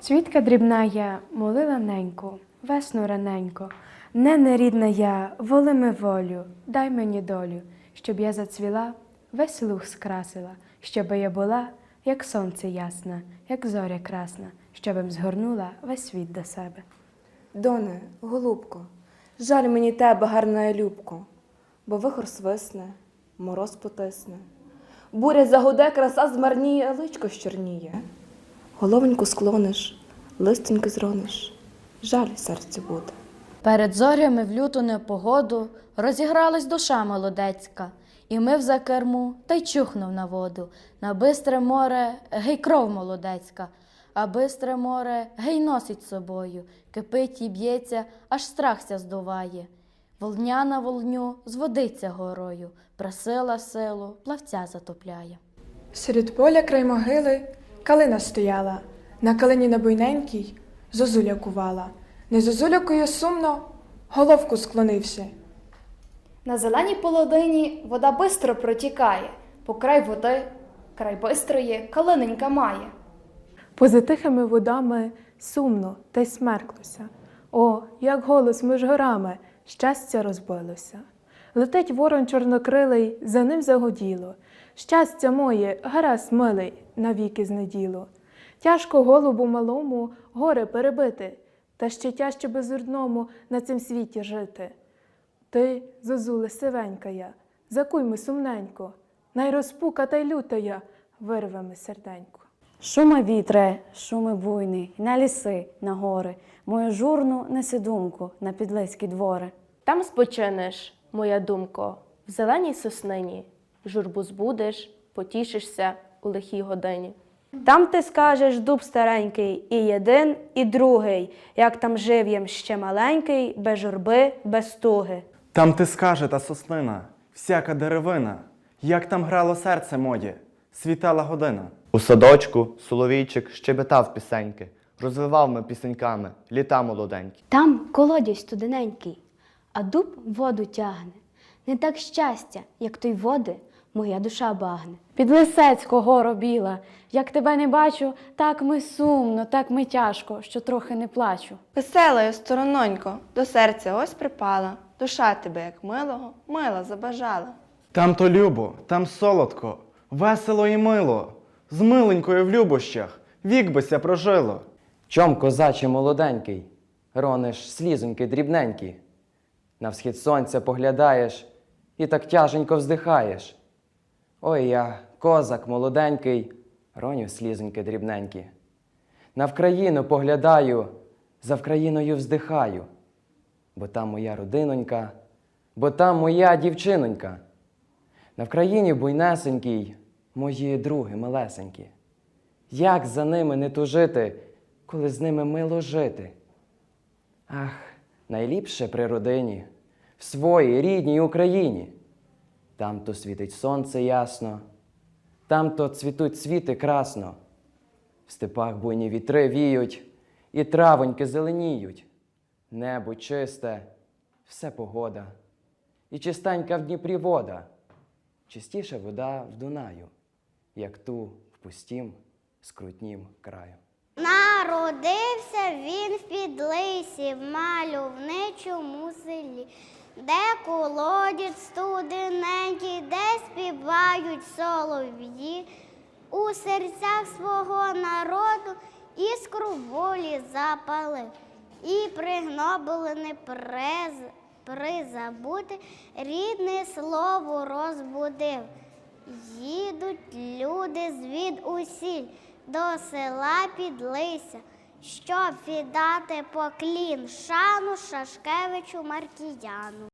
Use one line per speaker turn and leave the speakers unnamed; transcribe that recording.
Цвітка дрібна я, молила неньку, весну раненько. Не нерідна я, воли ми волю, дай мені долю, щоб я зацвіла, весь луг скрасила, щоби я була, як сонце ясне, як зоря красна, щобим згорнула весь світ до себе.
Доне, голубко, жаль мені тебе, гарна любко, бо вихор свисне, мороз потисне. Буря загуде, краса змарніє, личко щорніє. Головоньку склониш, листеньки зрониш, жаль серцю буде.
Перед зорями в люту непогоду розігралась душа молодецька, і мив за керму та й чухнув на воду. На бистре море гей кров молодецька, а бистре море гей носить собою, кипить і б'ється, аж страхся здуває. Волня на волню зводиться горою, просила силу, плавця затопляє.
Серед поля край могили калина стояла, на калині на буйненькій зозуля кувала. Не зозулякою сумно, головку склонивши.
На зеленій полодині вода бистро протікає, по край води, край бистрої, калиненька має.
Поза тихими водами сумно та й смерклося. О, як голос між горами, щастя розбилося. Летить ворон чорнокрилий, за ним загоділо. Щастя моє, гаразд милий, навіки знеділо. Тяжко голубу малому горе перебити, та ще тяжче безурному на цім світі жити. Ти, зозуле сивенька я, закуйми сумненько, найрозпука та й люта я, вирве ми серденько.
Шуми вітре, шуми буйний, на ліси, на гори, мою журну неси думку на підлеські двори.
Там спочинеш, моя думко, в зеленій соснині, журбу збудеш, потішишся у лихій годині.
Там ти скажеш дуб старенький, і єдин, і другий, як там жив'єм ще маленький, без журби, без туги.
Там ти скаже та соснина, всяка деревина, як там грало серце моє, світала година.
У садочку соловійчик щебетав пісеньки, розвивав ми пісеньками літа молоденькі.
Там колодязь студененький, а дуб воду тягне. Не так щастя, як той води, моя душа багне.
Під лисецько горо біла, як тебе не бачу, так ми сумно, так ми тяжко, що трохи не плачу.
Веселою сторононько, до серця ось припала, душа тебе, як милого, мила забажала.
Там то любо, там солодко, весело і мило, з миленькою в любощах, вік бися прожило.
Чом, козаче молоденький, рониш слізоньки дрібненькі, на всхід сонця поглядаєш і так тяженько вздихаєш. Ой я, козак молоденький, роню слізоньки дрібненькі. На Вкраїну поглядаю, за Вкраїною вздихаю, бо там моя родинонька, бо там моя дівчинонька. На Вкраїні буйнесенькій, мої други милесенькі. Як за ними не тужити, коли з ними мило жити? Ах, найліпше при родині, в своїй рідній Україні. Там то світить сонце ясно, там то цвітуть цвіти красно, в степах буйні вітри віють, і травоньки зеленіють. Небо чисте, все погода, і чистенька в Дніпрі вода, чистіша вода в Дунаю, як ту в пустім, скрутнім краю.
Народився він в підлисі, в мальовничому селі, де колодязь студененький, де співають солов'ї, у серцях свого народу іскру волі запалив, і пригноблений през, призабути, рідне слово розбудив. Їдуть люди звід усіль до села Підлися, щоб віддати поклін шану Шашкевичу Маркіяну.